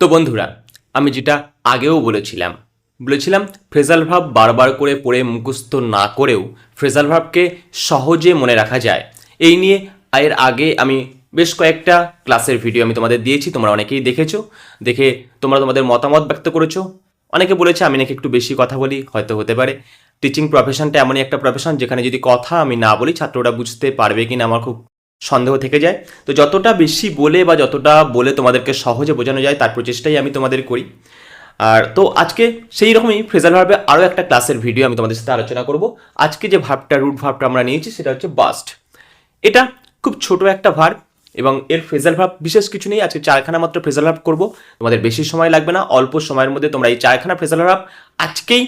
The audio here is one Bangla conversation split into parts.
তো বন্ধুরা, আমি যেটা আগেও বলেছিলাম বলেছিলাম ফ্রেজাল ভাব বারবার করে পড়ে মুখস্থ না করেও ফ্রেজাল ভাবকে সহজে মনে রাখা যায়। এই নিয়ে এর আগে আমি বেশ কয়েকটা ক্লাসের ভিডিও আমি তোমাদের দিয়েছি, তোমরা অনেকেই দেখেছ। দেখে তোমরা তোমাদের মতামত ব্যক্ত করেছ। অনেকে বলেছে আমি নাকি একটু বেশি কথা বলি, হয়তো হতে পারে। টিচিং প্রফেশনটা এমনই একটা প্রফেশন যেখানে যদি কথা আমি না বলি, ছাত্ররা বুঝতে পারবে কিনা আমার খুব সন্দেহ থেকে যায়। তো যতটা বেশি বলে বা যতটা বলে তোমাদেরকে সহজে বোঝানো যায়, তার প্রচেষ্টাই আমি তোমাদের করি। আর তো আজকে সেই রকমই ফ্রেজাল ভার্বে আরও একটা ক্লাসের ভিডিও আমি তোমাদের সাথে আলোচনা করব। আজকে যে ভাবটা রুট ভাবটা আমরা নিয়েছি, সেটা হচ্ছে বাস্ট। এটা খুব ছোট একটা ভার্ব এবং এর ফ্রেজাল ভাব বিশেষ কিছু নেই। আজকে চারখানা মাত্র ফ্রেজাল ভাব করব। তোমাদের বেশি সময় লাগবে না, অল্প সময়ের মধ্যে তোমরা এই চারখানা ফ্রেজাল ভাব আজকেই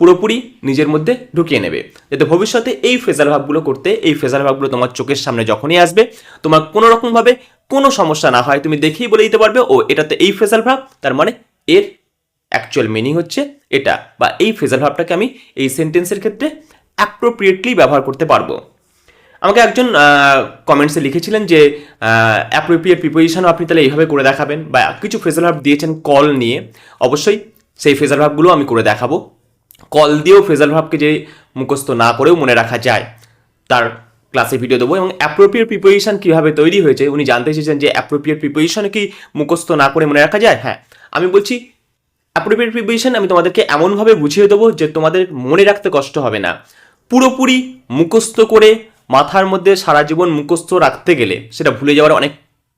পুরোপুরি নিজের মধ্যে ঢুকিয়ে নেবে। যাতে ভবিষ্যতে এই ফ্রেজাল ভাবগুলো করতে, এই ফ্রেজাল ভাবগুলো তোমার চোখের সামনে যখনই আসবে, তোমার কোনো রকমভাবে কোনো সমস্যা না হয়। তুমি দেখেই বলে দিতে পারবে, ও, এটাতে এই ফ্রেজাল ভাব তার মানে এর অ্যাকচুয়াল মিনিং হচ্ছে এটা। বা এই ফ্রেজাল ভাবটাকে আমি এই সেন্টেন্সের ক্ষেত্রে অ্যাপ্রোপ্রিয়েটলি ব্যবহার করতে পারব। আমাকে একজন কমেন্টসে লিখেছিলেন যে অ্যাপ্রোপ্রিয়েট প্রিপোজিশনও আপনি তাহলে এইভাবে করে দেখাবেন। বা কিছু ফ্রেজাল ভাব দিয়েছেন কল নিয়ে। অবশ্যই সেই ফ্রেজাল ভাবগুলো আমি করে দেখাবো। কল দিয়েও ফ্রেজাল ভাবকে যে মুখস্থ না করেও মনে রাখা যায়। তার ক্লাসে ভিডিও দেবো এবং অ্যাপ্রোপ্রিয়েট প্রিপোজিশন কীভাবে তৈরি হয়েছে, উনি জানতে চেয়েছেন যে অ্যাপ্রোপ্রিয়েট প্রিপোজিশন কি মুখস্থ না করে মনে রাখা যায়? হ্যাঁ আমি বলছি অ্যাপ্রোপ্রিয়েট প্রিপোজিশন আমি তোমাদেরকে এমনভাবে বুঝিয়ে দেবো যে তোমাদের মনে রাখতে কষ্ট হবে না। পুরোপুরি মুখস্থ করে মাথার মধ্যে সারা জীবন মুখস্থ রাখতে গেলে সেটা ভুলে যাওয়ার অনেক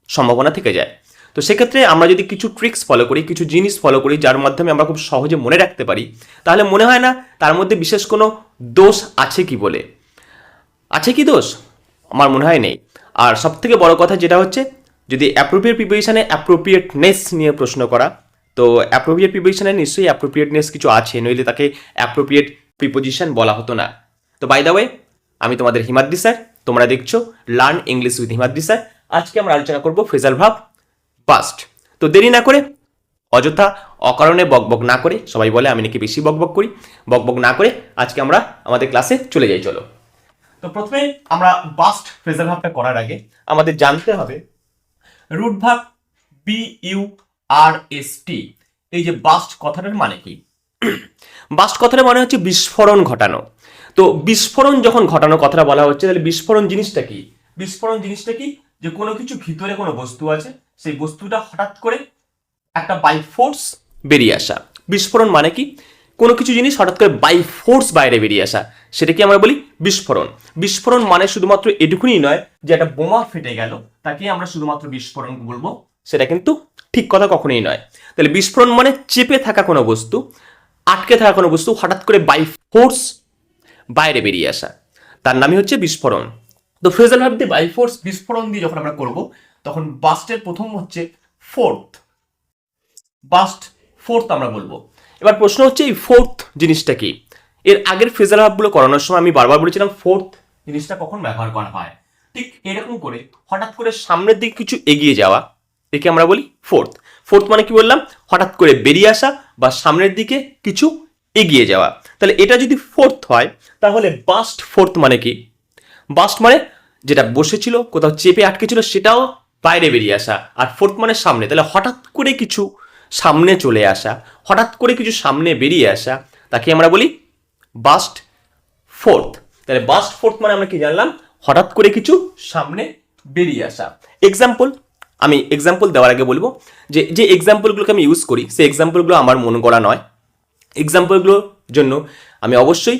সম্ভাবনা থেকে যায়। তো সেক্ষেত্রে আমরা যদি কিছু ট্রিক্স ফলো করি, কিছু জিনিস ফলো করি, যার মাধ্যমে আমরা খুব সহজে মনে রাখতে পারি, তাহলে মনে হয় না তার মধ্যে বিশেষ কোনো দোষ আছে কি বলে? আছে কি দোষ? আমার মনে হয় নেই। আর সব থেকে বড় কথা যেটা হচ্ছে, যদি অ্যাপ্রোপ্রিয়েট প্রিপোজিশনে অ্যাপ্রোপ্রিয়েটনেস নিয়ে প্রশ্ন করা, তো অ্যাপ্রোপ্রিয়েট প্রিপোজিশনে নিশ্চয়ই অ্যাপ্রোপ্রিয়েটনেস কিছু আছে, নইলে তাকে অ্যাপ্রোপ্রিয়েট প্রিপোজিশন বলা হতো না। তো বাই দ্য ওয়ে আমি তোমাদের হিমাদ্রি স্যার তোমরা দেখছ learn English with Himadri sir আজকে আমরা আলোচনা করব ফ্রেজাল ভাব। পাস্ট তো দেরি না করে, অযথা অকারণে বকবক না করে, সবাই বলে আমি নাকি বেশি বকবক করি, বকবক না করে আজকে আমরা আমাদের ক্লাসে চলে যাই, চলো। তো প্রথমে আমরা বাস্ট ফ্রেজাল ভাবটা করার আগে আমাদের জানতে হবে রুট ভাব B U R S T এই যে বাস্ট কথাটার মানে কি? বাস্ট কথাটা মানে হচ্ছে বিস্ফোরণ ঘটানো। তো বিস্ফোরণ যখন ঘটানো কথাটা বলা হচ্ছে, তাহলে বিস্ফোরণ জিনিসটা কি? বিস্ফোরণ জিনিসটা কি? যে কোনো কিছু ভিতরে কোনো বস্তু আছে সেই বস্তুটা হঠাৎ করে একটা বাই ফোর্স বেরিয়ে আসা। বিস্ফোরণ মানে কি? কোনো কিছু জিনিস হঠাৎ করে বাই ফোর্স বাইরে বেরিয়ে আসা। সেটা কি আমরা বলি বিস্ফোরণ। বিস্ফোরণ মানে শুধুমাত্র এটুকুনি নয় যে একটা বোমা ফেটে গেল তাকে আমরা শুধুমাত্র বিস্ফোরণ বলব। সেটা কিন্তু ঠিক কথা কখনোই নয়। তাহলে বিস্ফোরণ মানে চেপে থাকা কোনো বস্তু, আটকে থাকা কোনো বস্তু হঠাৎ করে বাই ফোর্স বাইরে বেরিয়ে আসা। তার নামই হচ্ছে বিস্ফোরণ। তো ফ্রেজাল ভাব দিয়ে বাই ফোর্স বিস্ফোরণ দিয়ে যখন আমরা করব তখন বাস্টের প্রথম হচ্ছে ফোর্থ বাস্ট ফোর্থ আমরা বলব। এবার প্রশ্ন হচ্ছে এই ফোর্থ জিনিসটা কি? এর আগের ফ্রেজাল ভাবগুলো করানোর সময় আমি বারবার বলেছিলাম ফোর্থ জিনিসটা কখন ব্যবহার করা হয়? ঠিক এরকম করে হঠাৎ করে সামনের দিকে কিছু এগিয়ে যাওয়া, একে আমরা বলি ফোর্থ ফোর্থ মানে কি বললাম? হঠাৎ করে বেরিয়ে আসা বা সামনের দিকে কিছু এগিয়ে যাওয়া। তাহলে এটা যদি ফোর্থ হয়, তাহলে বাস্ট ফোর্থ মানে কি? বাস্ট মানে যেটা বসেছিল, কোথাও চেপে আটকে ছিল সেটাও বাইরে বেরিয়ে আসা আর ফোর্থ মানে সামনে। তাহলে হঠাৎ করে কিছু সামনে চলে আসা, হঠাৎ করে কিছু সামনে বেরিয়ে আসা, তাকে আমরা বলি বাস্ট ফোর্থ তাহলে বাস্ট ফোর্থ মানে আমরা কি জানলাম? হঠাৎ করে কিছু সামনে বেরিয়ে আসা। এক্সাম্পল আমি এক্সাম্পল দেওয়ার আগে বলব যে যে এক্সাম্পলগুলোকে আমি ইউজ করি, সেই এক্সাম্পলগুলো আমার মন করা নয়। এক্সাম্পলগুলোর জন্য আমি অবশ্যই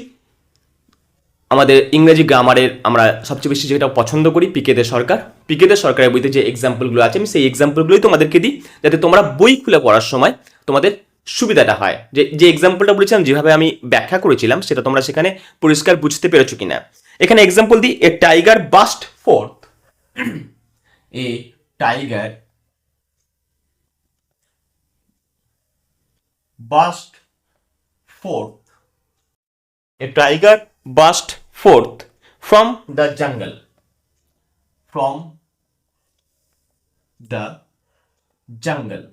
আমাদের ইংরেজি গ্রামারের আমরা সবচেয়ে বেশি যেটা পছন্দ করি, পিকেদের সরকার। পিকেদের সরকারের বইতে যে এক্সাম্পলগুলো আছে, আমি সেই এক্সাম্পলগুলোই তোমাদেরকে দিই, যাতে তোমরা বই খুলে পড়ার সময় তোমাদের সুবিধাটা হয়। যে যে এক্সাম্পলটা বলেছিলাম, যেভাবে আমি ব্যাখ্যা করেছিলাম, সেটা তোমরা সেখানে পরিষ্কার বুঝতে পেরেছ কিনা। এখানে এক্সাম্পল দিই a tiger burst forth a tiger burst forth a tiger burst forth from the jungle. From the jungle.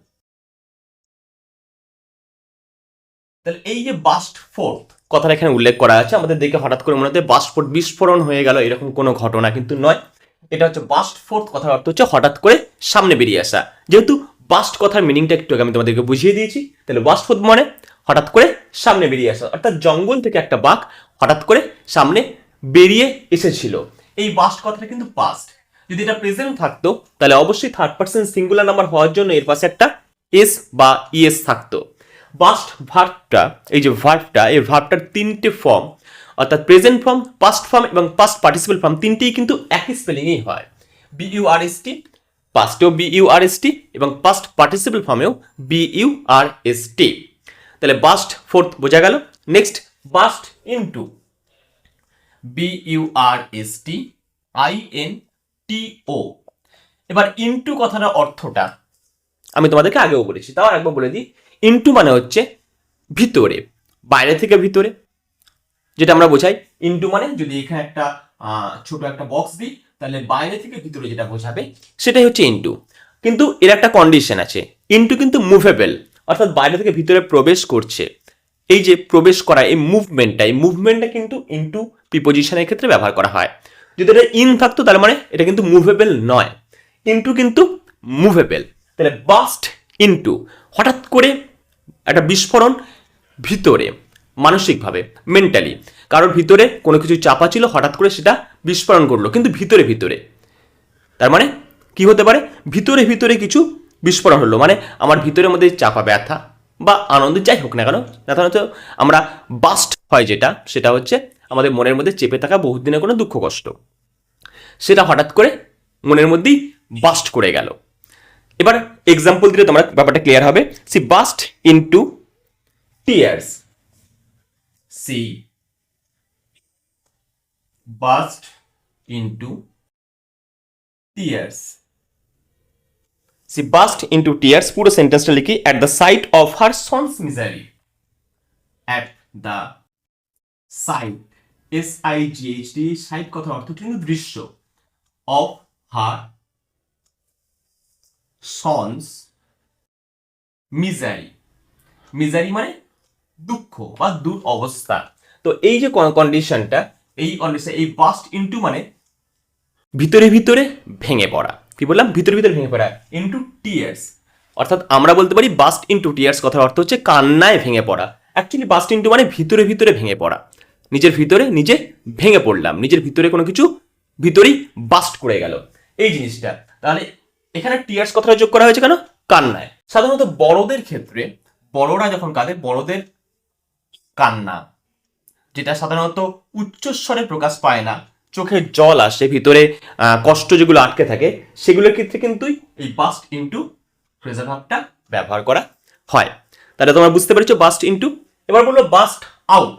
তাহলে এই যে বাস্ট ফোর্থ কথাটা এখানে উল্লেখ করা আছে আমাদের দেখে হঠাৎ করে মনে হচ্ছে বাস্ট ফোর্থ বিস্ফোরণ হয়ে গেল এরকম কোনো ঘটনা কিন্তু নয় এটা হচ্ছে বাস্ট ফোর্থ কথার অর্থ হচ্ছে হঠাৎ করে সামনে বেরিয়ে আসা যেহেতু বাস্ট কথার মিনিংটা একটু আমি তোমাদেরকে বুঝিয়ে দিয়েছি তাহলে বাস্ট ফুড মানে হঠাৎ করে সামনে বেরিয়ে আসা অর্থাৎ জঙ্গল থেকে একটা বাঘ হঠাৎ করে সামনে বেরিয়ে এসেছিল। এই বাস্ট কথাটা কিন্তু পাস্ট যদি এটা প্রেজেন্ট থাকতো, তাহলে অবশ্যই থার্ড পার্সন সিঙ্গুলার নাম্বার হওয়ার জন্য এর পাশে একটা এস বা ইএস থাকতো। পাস্ট ভার্বটা এই যে ভার্ভটা এই ভার্ভটার তিনটে ফর্ম অর্থাৎ প্রেজেন্ট ফর্ম পাস্ট ফর্ম এবং পাস্ট পার্টিসিপাল ফর্ম তিনটেই কিন্তু একই স্পেলিংয়েই হয়। বিইউআরএসটি পাস্টেও বিইউআরএসটি এবং পাস্ট পার্টিসিপাল ফর্মেও বিইউআরএসটি তাহলে বাস্ট ফোর্থ বোঝা গেল। Next burst into B U R S T T O এবার ইনটু কথাটার অর্থটা আমি তোমাদেরকে আগেও বলেছি, তাও একবার বলে দিই। ইনটু মানে হচ্ছে ভিতরে, বাইরে থেকে ভিতরে। যেটা আমরা বোঝাই ইনটু মানে যদি এখানে একটা ছোট একটা বক্স দিই, তাহলে বাইরে থেকে ভিতরে যেটা বোঝাবে, সেটাই হচ্ছে ইনটু কিন্তু এর একটা কন্ডিশন আছে ইনটু কিন্তু মুভেবল অর্থাৎ বাইরে থেকে ভিতরে প্রবেশ করছে। এই যে প্রবেশ করা, এই মুভমেন্টটা এই মুভমেন্টটা কিন্তু ইনটু প্রিপোজিশনের ক্ষেত্রে ব্যবহার করা হয়। যদি এটা ইন থাকতো, তার মানে এটা কিন্তু মুভেবল নয়। ইনটু কিন্তু মুভেবল তাহলে বাস্ট ইনটু হঠাৎ করে একটা বিস্ফোরণ ভিতরে, মানসিকভাবে মেন্টালি কারোর ভিতরে কোনো কিছু চাপা ছিল, হঠাৎ করে সেটা বিস্ফোরণ করল, কিন্তু ভিতরে ভিতরে। তার মানে কি হতে পারে? ভিতরে ভিতরে কিছু বিস্ফোরণ হলো। মানে আমার ভিতরের মধ্যে চাপা ব্যথা বা আনন্দ, যাই হোক না কেন সাধারণত আমরা বাস্ট হয় যেটা, সেটা হচ্ছে আমাদের মনের মধ্যে চেপে থাকা বহুত দিনের কোনো দুঃখ, কষ্ট। সেটা হঠাৎ করে মনের মধ্যেই বাস্ট করে গেল। এবার এক্সাম্পল দিলে তোমরা ব্যাপারটা ক্লিয়ার হবে। She burst into tears she burst into tears she burst into tears পুরো সেন্টেন্সটা লিখি at the sight of her son's misery at the sight S I G H D sight অর্থ কিন্তু দৃশ্য of her son's misery misery মানে দুঃখ বা দূর অবস্থা তো এই যে কন্ডিশনটা এই কন্ডিশন এই বাস্ট ইনটু মানে ভিতরে ভিতরে ভেঙে পড়া। কি বললাম? ভিতরে ভিতরে ভেঙে পড়া। ইনটু টিয়ার্স অর্থাৎ আমরা বলতে পারি বাস্ট ইনটু টিয়ার্স কথার অর্থ হচ্ছে কান্নায় ভেঙে পড়া। অ্যাকচুয়ালি বাস্ট ইনটু মানে ভিতরে ভিতরে ভেঙে পড়া। নিজের ভিতরে নিজে ভেঙে পড়লাম। নিজের ভিতরে কোনো কিছু ভিতরেই বাস্ট করে গেল। এই জিনিসটা। তাহলে এখানে টিয়ার্স কথাটা যোগ করা হয়েছে কেন? কান্নায়। সাধারণত বড়দের ক্ষেত্রে বড়রা যখন কাঁদে বড়দের কান্না যেটা সাধারণত উচ্চস্বরে প্রকাশ পায় না। চোখে জল আসে, ভিতরে কষ্ট যেগুলো আটকে থাকে, সেগুলোর ক্ষেত্রে কিন্তু এই বাস্ট ইনটু ফ্রেজার ভাবটা ব্যবহার করা হয়। তাহলে তোমরা বুঝতে পেরেছ বাস্ট ইনটু এবার বলল বাস্ট আউট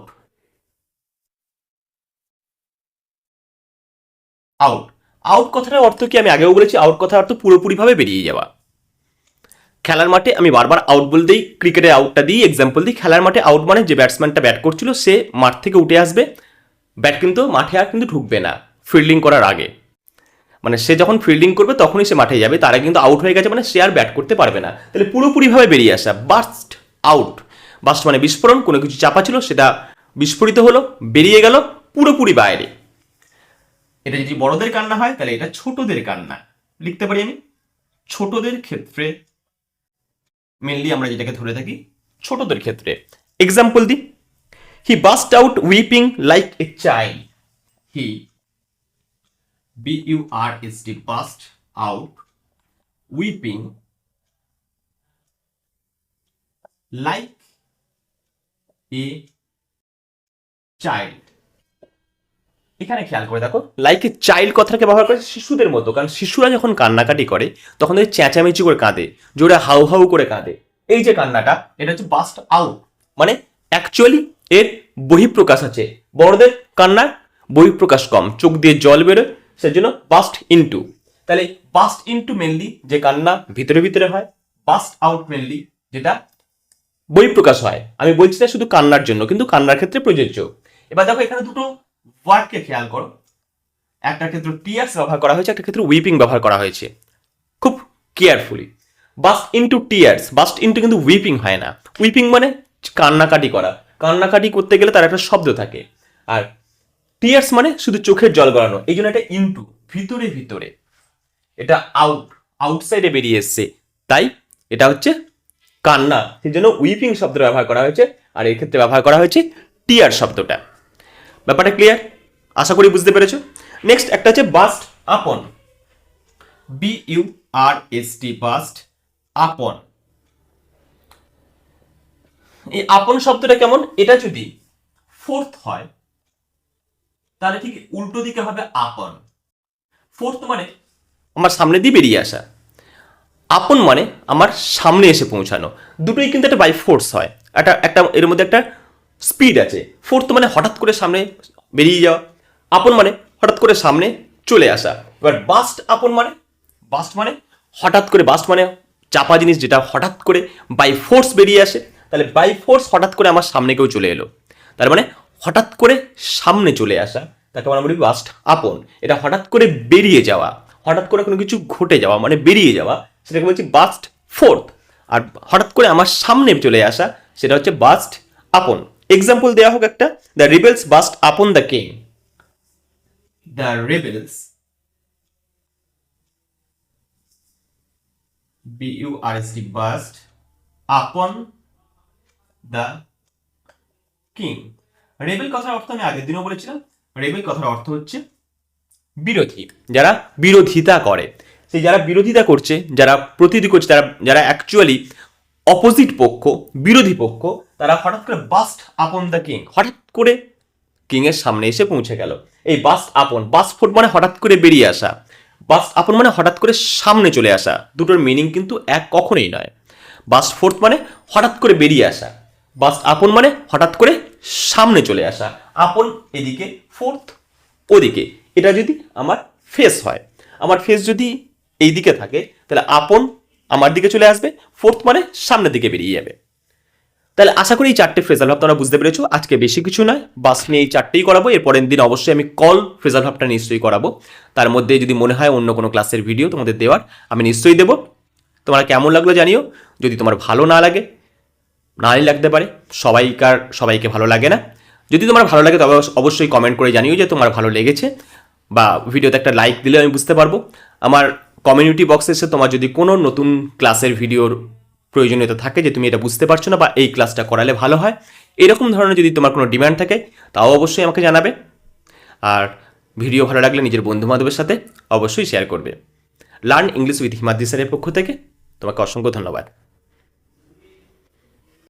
আউট আউট কথাটার অর্থ কি? আমি আগেও বলেছি আউট কথার অর্থ পুরোপুরিভাবে বেরিয়ে যাওয়া। খেলার মাঠে আমি বারবার আউট বলতেই ক্রিকেটে আউটটা দিই এক্সাম্পল দিই, খেলার মাঠে আউট মানে যে ব্যাটসম্যানটা ব্যাট করছিল, সে মাঠ থেকে উঠে আসবে ব্যাট কিন্তু মাঠে আর কিন্তু ঢুকবে না ফিল্ডিং করার আগে। মানে সে যখন ফিল্ডিং করবে তখনই সে মাঠে যাবে, তারা কিন্তু আউট হয়ে গেছে মানে সে আর ব্যাট করতে পারবে না। তাহলে পুরোপুরিভাবে বেরিয়ে আসা বাস্ট আউট বাস্ট মানে বিস্ফোরণ, কোনো কিছু চাপা ছিল সেটা বিস্ফোরিত হলো, বেরিয়ে গেল পুরোপুরি বাইরে। এটা যদি বড়দের কান্না হয়, তাহলে এটা ছোটদের কান্না। লিখতে পারি আমি? ছোটদের ক্ষেত্রে মেনলি আমরা যেটাকে ধরে থাকি, ছোটদের ক্ষেত্রে। Example the he burst out weeping like a child he B U R S D burst out weeping like a child এখানে খেয়াল করে দেখো লাইক এ চাইল্ড কথাটাকে ব্যবহার করে শিশুদের মতো। কারণ শিশুরা যখন কান্নাকাটি করে, তখন ওই চেঁচামেচি করে কাঁদে, জোরে হাউ হাউ করে কাঁদে। এই যে কান্নাটা, এটা হচ্ছে বাস্ট আউট মানে অ্যাকচুয়ালি এর বহিঃপ্রকাশ আছে। বড়দের কান্নার বহিঃপ্রকাশ কম। চোখ দিয়ে জল বেরোয়, সেজন্য বাস্ট ইনটু তাহলে বাস্ট ইনটু মেনলি যে কান্না ভিতরে ভিতরে হয় বাস্ট আউট মেনলি যেটা বহিঃপ্রকাশ হয়। আমি বলছি না শুধু কান্নার জন্য, কিন্তু কান্নার ক্ষেত্রে প্রযোজ্য। এবার দেখো এখানে দুটো ওয়ার্ডকে খেয়াল করো। একটা ক্ষেত্রে টিয়ার্স ব্যবহার করা হয়েছে, একটা ক্ষেত্রে উইপিং ব্যবহার করা হয়েছে। খুব carefully burst into tears burst into কিন্তু উইপিং হয় না। উইপিং মানে কান্নাকাটি করা। কান্নাকাটি করতে গেলে তার একটা শব্দ থাকে। আর টিয়ার্স মানে শুধু চোখের জল গড়ানো এই জন্য এটা ইনটু ভিতরে ভিতরে। এটা আউট আউটসাইডে বেরিয়ে এসছে। তাই এটা হচ্ছে কান্না। সেই জন্য উইপিং শব্দ ব্যবহার করা হয়েছে। আর এর ক্ষেত্রে ব্যবহার করা হয়েছে টিয়ার শব্দটা। ব্যাপারটা ক্লিয়ার আশা করি বুঝতে পেরেছ। নেক্সট একটা হচ্ছে burst upon. B U R S T burst upon. এই আপন শব্দটা কেমন? এটা যদি ফোর্থ হয়, তাহলে ঠিক উল্টো দিকে হবে আপন। ফোর্থ মানে আমার সামনে দিয়ে বেরিয়ে আসা। আপন মানে আমার সামনে এসে পৌঁছানো। দুটোই কিন্তু একটা বাই ফোর্স হয়। একটা একটা এর মধ্যে একটা স্পিড আছে। ফোর্থ মানে হঠাৎ করে সামনে বেরিয়ে যাওয়া। আপন মানে হঠাৎ করে সামনে চলে আসা। এবার বাস্ট আপন মানে বাস্ট মানে হঠাৎ করে বাস্ট মানে চাপা জিনিস যেটা হঠাৎ করে বাই ফোর্স বেরিয়ে আসে। তাহলে বাই ফোর্স হঠাৎ করে আমার সামনে কেউ চলে এলো। তার মানে হঠাৎ করে সামনে চলে আসা, তাকে আমরা বলি বাস্ট আপন। এটা হঠাৎ করে বেরিয়ে যাওয়া, হঠাৎ করে কোনো কিছু ঘটে যাওয়া মানে বেরিয়ে যাওয়া, সেটাকে বলছি বাস্ট ফোর্থ আর হঠাৎ করে আমার সামনে চলে আসা, সেটা হচ্ছে বাস্ট আপন। এক্সাম্পল দেওয়া হোক একটা the rebels burst upon the king the rebels B U R S burst upon the king rebel কথার অর্থ আমি আগের দিনও বলেছিলাম। রেবেল কথার অর্থ হচ্ছে বিরোধী, যারা বিরোধিতা করে। সেই যারা বিরোধিতা করছে, যারা প্রতিনিধি করছে যারা যারা অ্যাকচুয়ালি অপোজিট পক্ষ, বিরোধী পক্ষ, তারা হঠাৎ করে বাস্ট আপন দ্য কিং হঠাৎ করে কিং এর সামনে এসে পৌঁছে গেল। এই বাস্ট আপন বাস্ট ফুট মানে হঠাৎ করে বেরিয়ে আসা। বাস্ট আপন মানে হঠাৎ করে সামনে চলে আসা। দুটোর মিনিং কিন্তু এক কখনোই নয়। বাস্ট ফোর্থ মানে হঠাৎ করে বেরিয়ে আসা। বাস্ট আপন মানে হঠাৎ করে সামনে চলে আসা। আপন এদিকে ফোর্থ ওদিকে। এটা যদি আমার ফেস হয়, আমার ফেস যদি এই দিকে থাকে, তাহলে আপন আমার দিকে চলে আসবে ফোর্থ মানে সামনের দিকে বেরিয়ে যাবে। তাহলে আশা করি এই চারটে ফ্রেজাল ভাব তোমরা বুঝতে পেরেছ। আজকে বেশি কিছু নয়, বাস নিয়ে এই চারটেই করাবো। এরপরের দিন অবশ্যই আমি কল ফ্রেজাল ভাবটা নিশ্চয়ই করাবো। তার মধ্যে যদি মনে হয় অন্য কোনো ক্লাসের ভিডিও তোমাদের দেওয়ার, আমি নিশ্চয়ই দেবো। তোমার কেমন লাগল জানিও। যদি তোমার ভালো না লাগে নাই লাগতে পারে, সবাইকার, সবাইকে ভালো লাগে না। যদি তোমার ভালো লাগে তবে অবশ্যই কমেন্ট করে জানিও যে তোমার ভালো লেগেছে, বা ভিডিওতে একটা লাইক দিলে আমি বুঝতে পারব। আমার কমিউনিটি বক্সে এসে তোমার যদি কোনো নতুন ক্লাসের ভিডিওর প্রয়োজনীয়তা থাকে যে তুমি এটা বুঝতে পারছ না বা এই ক্লাসটা করালে ভালো হয়, এরকম ধরনের যদি তোমার কোনো ডিমান্ড থাকে, তাও অবশ্যই আমাকে জানাবে। আর ভিডিও ভালো লাগলে নিজের বন্ধু বান্ধবের সাথে অবশ্যই শেয়ার করবে। লার্ন ইংলিশ উইথ হিমাদ্রি স্যারের পক্ষ থেকে তোমাকে অসংখ্য ধন্যবাদ।